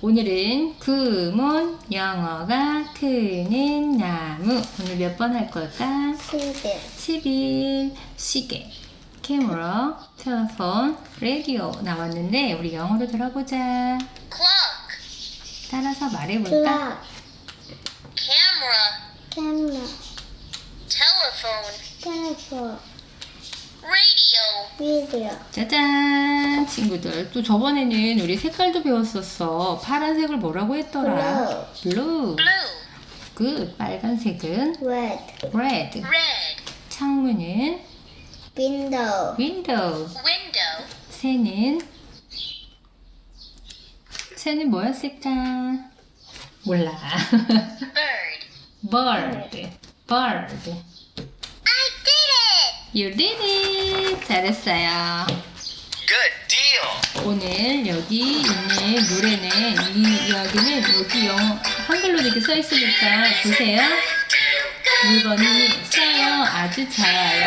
오늘은 구문 영어가 트는 나무. 오늘 몇 번 할 걸까? 11 11 시계. 캐머라 텔레폰 라디오 나왔는데 우리 영어로 들어보자. clock, 따라서 말해볼까? clock, camera, camera, telephone, telephone, video, 짜잔 친구들 또 저번에는 우리 색깔도 배웠었어 파란색을 뭐라고 했더라? 블루 blue, 굿 빨간색은 red, red red, 창문은 window, window window, 새는 새는 뭐였을까? 몰라 bird. bird bird! You did it 잘했어요 Good deal. 오늘 여기 있는 노래는 이 이야기는 여기 영어 한글로 이렇게 써 있으니까 보세요 물건이 써요 아주 좋아요.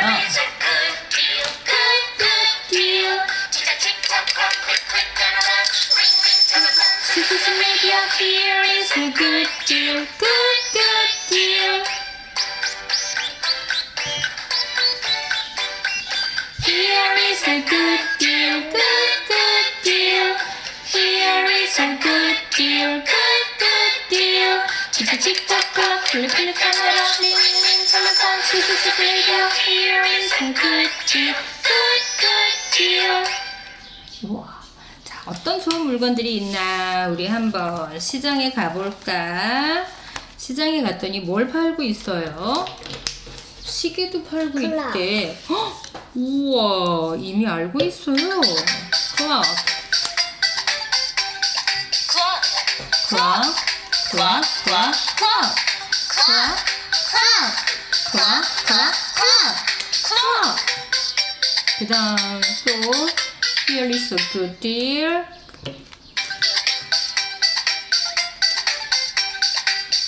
This is here is a good deal good 우와 자, 어떤 좋은 물건들이 있나 우리 한번 시장에 가볼까? 시장에 갔더니 뭘 팔고 있어요? 시계도 팔고 클락. 있대. 헉! 우와, 이미 알고 있어요. Clock, 클락, 클락, 클락, 클락, 클락, 클락, 컵, 컵, 컵, 컵. 그 다음 또 Here is a good deal.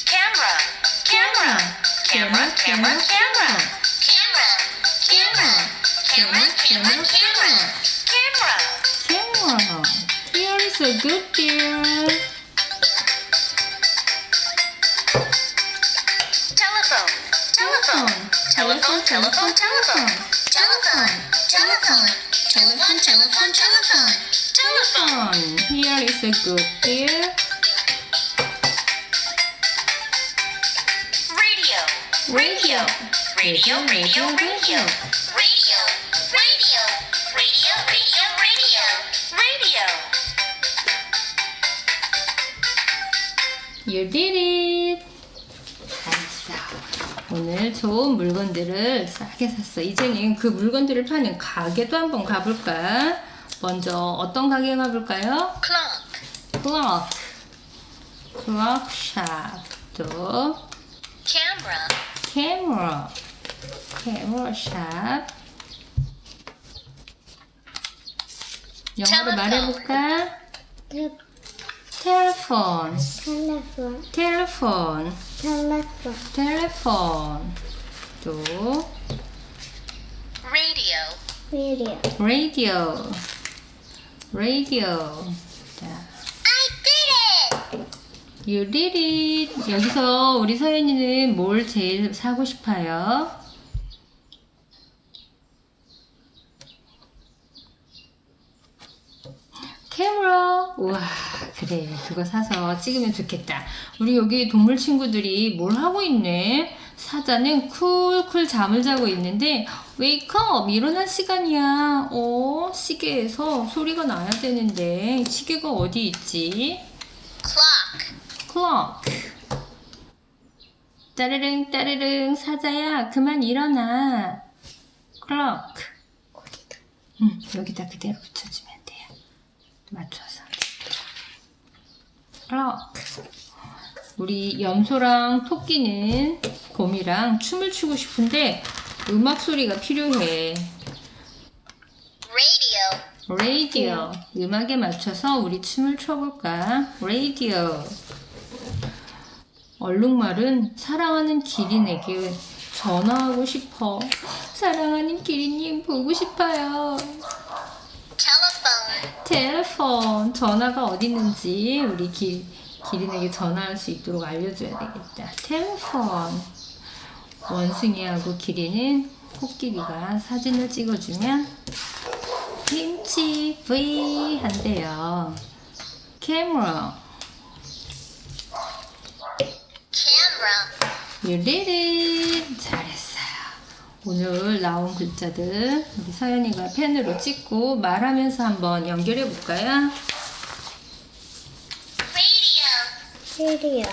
camera, camera, camera. Camera, camera, camera, camera, camera. Camera. Camera. Here's a good deal. Telephone, telephone, telephone, telephone, telephone, telephone, telephone, telephone, telephone. Phone. Here is a good deal. Radio, Radio, radio, radio, radio, radio, radio, radio, radio, radio, radio. You did it. 오늘 좋은 물건들을 싸게 샀어. 이제는 그 물건들을 파는 가게도 한번 가볼까? 먼저 어떤 가게 가볼까요? Clock, 클럭. 클럭 샵. 또 camera, 캐머라. 캐머라 샵. 영어로. 말해볼까? telephone, telephone, telephone, telephone, telephone. 또 radio, radio, radio, radio. 자. You did it. 여기서 우리 서연이는 뭘 제일 사고 싶어요? 캐머라. 우와, 그래. 그거 사서 찍으면 좋겠다. 우리 여기 동물 친구들이 뭘 하고 있네? 사자는 쿨쿨 잠을 자고 있는데, 웨이크업! 일어날 시간이야. 어, 시계에서 소리가 나야 되는데, 시계가 어디 있지? Clock, 클럭. 따르릉, 따르릉, 사자야, 그만 일어나. 클럭. 응, 여기다 그대로 붙여주면 돼요. 맞춰서. 우리 염소랑 토끼는 곰이랑 춤을 추고 싶은데 음악 소리가 필요해. radio, 라디오. 음악에 맞춰서 우리 춤을 춰볼까? 라디오. 얼룩말은 사랑하는 기린에게 전화하고 싶어. 사랑하는 기린님 보고 싶어요. 텔레폰 전화가 어디 있는지 우리 기, 기린에게 전화할 수 있도록 알려줘야 되겠다. 텔레폰 원숭이하고 기린은 코끼리가 사진을 찍어주면 김치 V 한대요. Camera. You did it! 오늘 나온 글자들 우리 서연이가 펜으로 찍고 말하면서 한번 연결해 볼까요? Radio. radio,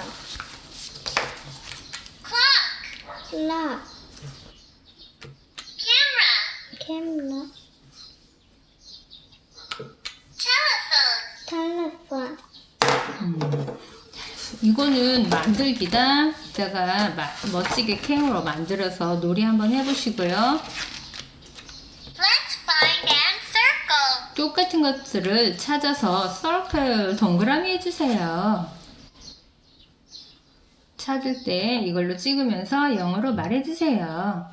Clock. clock, Camera. camera, Telephone. telephone, 이거는 만들기다. 마- 멋지게 캠으로 만들어서 놀이 한번 해보시고요. Let's find and circle. 똑같은 것들을 찾아서 서클 동그라미 해주세요. 찾을 때 이걸로 찍으면서 영어로 말해주세요.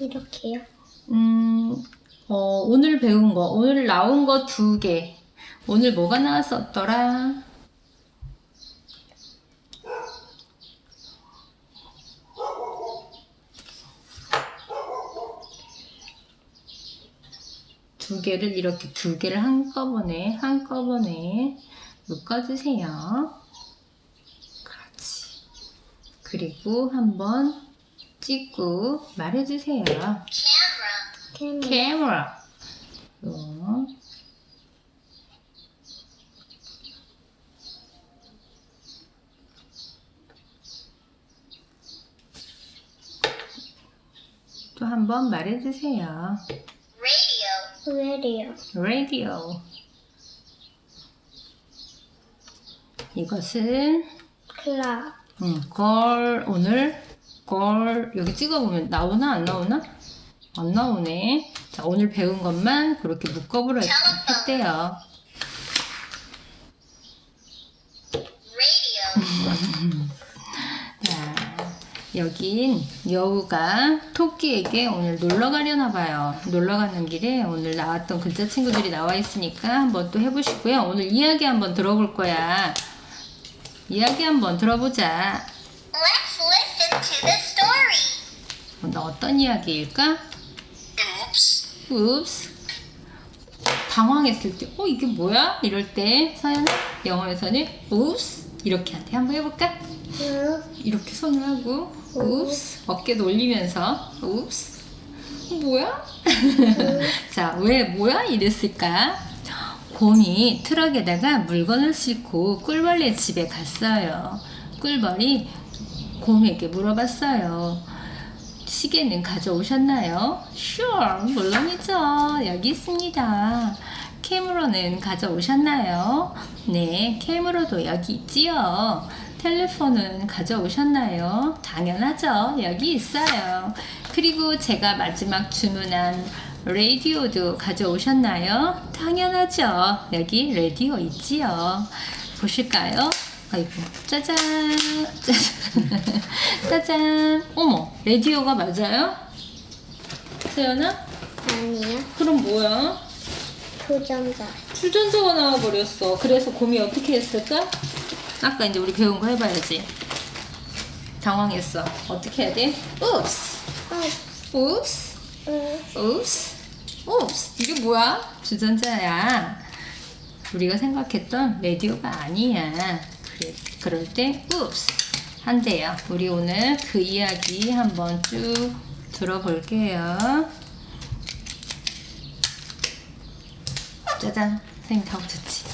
이렇게요. 음, 어, 오늘 배운 거, 오늘 나온 거 두 개. 오늘 뭐가 나왔었더라? 두 개를 이렇게 두 개를 한꺼번에 한꺼번에 묶어주세요. 그렇지. 그리고 한번 찍고 말해주세요. Camera. camera. 또, 또한번 말해주세요. Radio. radio. 이것은 clock, 음, 걸 오늘 걸 여기 찍어보면 나오나 안 나오나? 안 나오네. 자 오늘 배운 것만 그렇게 묶어보라 했- 했대요. Radio. 자 여긴 여우가 토끼에게 오늘 놀러 가려나 봐요. 놀러 가는 길에 오늘 나왔던 글자 친구들이 나와 있으니까 한번 또 해보시고요. 오늘 이야기 한번 들어볼 거야. 이야기 한번 들어보자. Let's listen to the story. 오늘 어떤 이야기일까? Oops. Oops. 당황했을 때, 어, 이게 뭐야? 이럴 때, 서연아, 영어에서는 oops. 이렇게 한대. 한번 해볼까? 이렇게 손을 하고, oops. 어깨 올리면서. 어, 뭐야? 자, 왜 뭐야? 이랬을까? 곰이 트럭에다가 물건을 싣고 꿀벌레 집에 갔어요. 꿀벌이 곰에게 물어봤어요. 시계는 가져오셨나요? Sure, 물론이죠. 여기 있습니다. 캐머러는 가져오셨나요? 네, 캐머러도 여기 있지요. 텔레폰은 가져오셨나요? 당연하죠. 여기 있어요. 그리고 제가 마지막 주문한 라디오도 가져오셨나요? 당연하죠. 여기 라디오 있지요. 보실까요? 아이고, 짜잔, 짜잔, 짜잔. 어머, 라디오가 맞아요? 세연아? 아니요, 그럼 뭐야? 조정자, 주전자가 나와버렸어. 그래서 곰이 어떻게 했을까? 아까 이제 우리 배운 거 해봐야지. 당황했어. 어떻게 해야 돼? Oops, oops. 이게 뭐야? 주전자야. 우리가 생각했던 라디오가 아니야. 그래, 그럴 때 oops 한대요. 우리 오늘 그 이야기 한번 쭉 들어볼게요. 짜잔. 선생님 다 붙였지.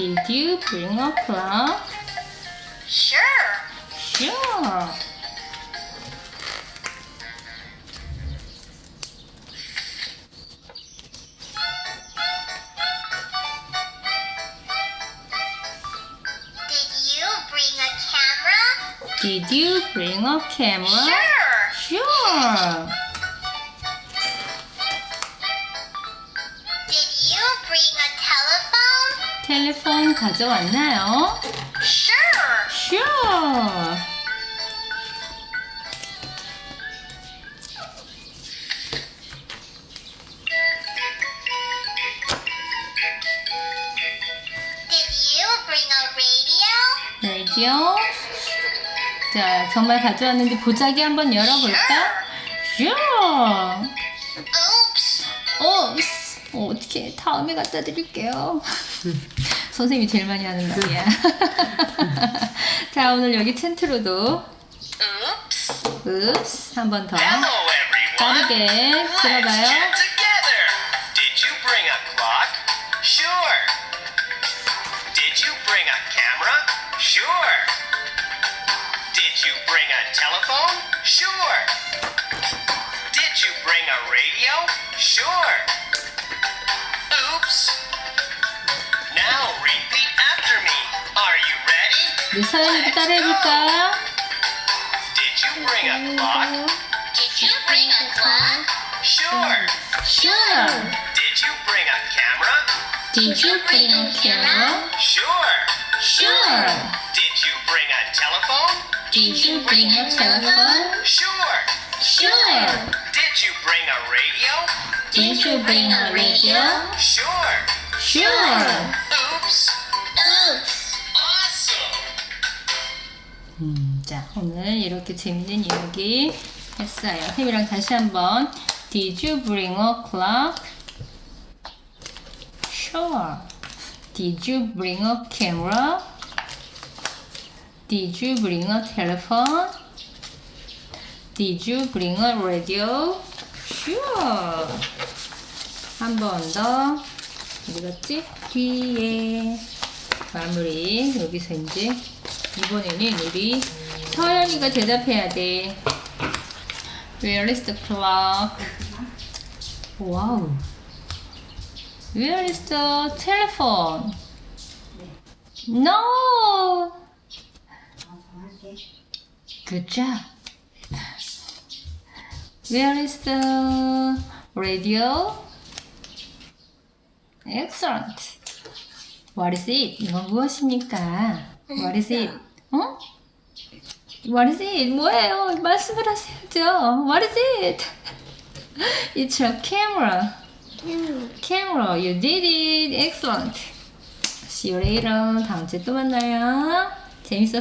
Did you bring a clock? Sure. Sure. Did you bring a camera? Did you bring a camera? Sure. Sure. Telephone? 텔레폰 가져왔나요? Sure. Sure. Did you bring a radio? 라디오. 자, 정말 가져왔는지 보자기 한번 열어볼까? Sure. Oops. 어. 어, 어떻게 다음에 갖다 드릴게요. 선생님이 제일 많이 하는 말이야. 자, 오늘 여기 텐트로도 Oops. 읍스 한번 더. 빠르게 들어봐요. Did you bring a clock? Sure. Did you bring a camera? Sure. Did you bring a telephone? Sure. Did you bring a radio? Sure. Oops. Now Did you bring a clock? Did you bring a clock? Sure. Sure. Did you bring a camera? Did you bring a camera? Sure. Sure. Did you bring a telephone? Did you bring a telephone? Sure. Sure. Did you bring a radio? Did you bring a radio? Sure. Sure. 오늘 이렇게 재밌는 이야기 했어요. 햄이랑 다시 한번. Did you bring a clock? Sure. Did you bring a camera? Did you bring a telephone? Did you bring a radio? Sure. 한 번 더. 어디 갔지? 뒤에. 마무리. 여기서 이제 이번에는 우리 서연이가 대답해야 돼. Where is the clock? 와우. Where is the telephone? No. Good job. Where is the radio? Excellent. What is it? 이건 무엇입니까? What is it? 어? What is it? 뭐예요? 말씀을 하셔야죠. What is it? It's a camera. Camera. You did it. Excellent. See you later. 다음 주에 또 만나요. 재밌었어요?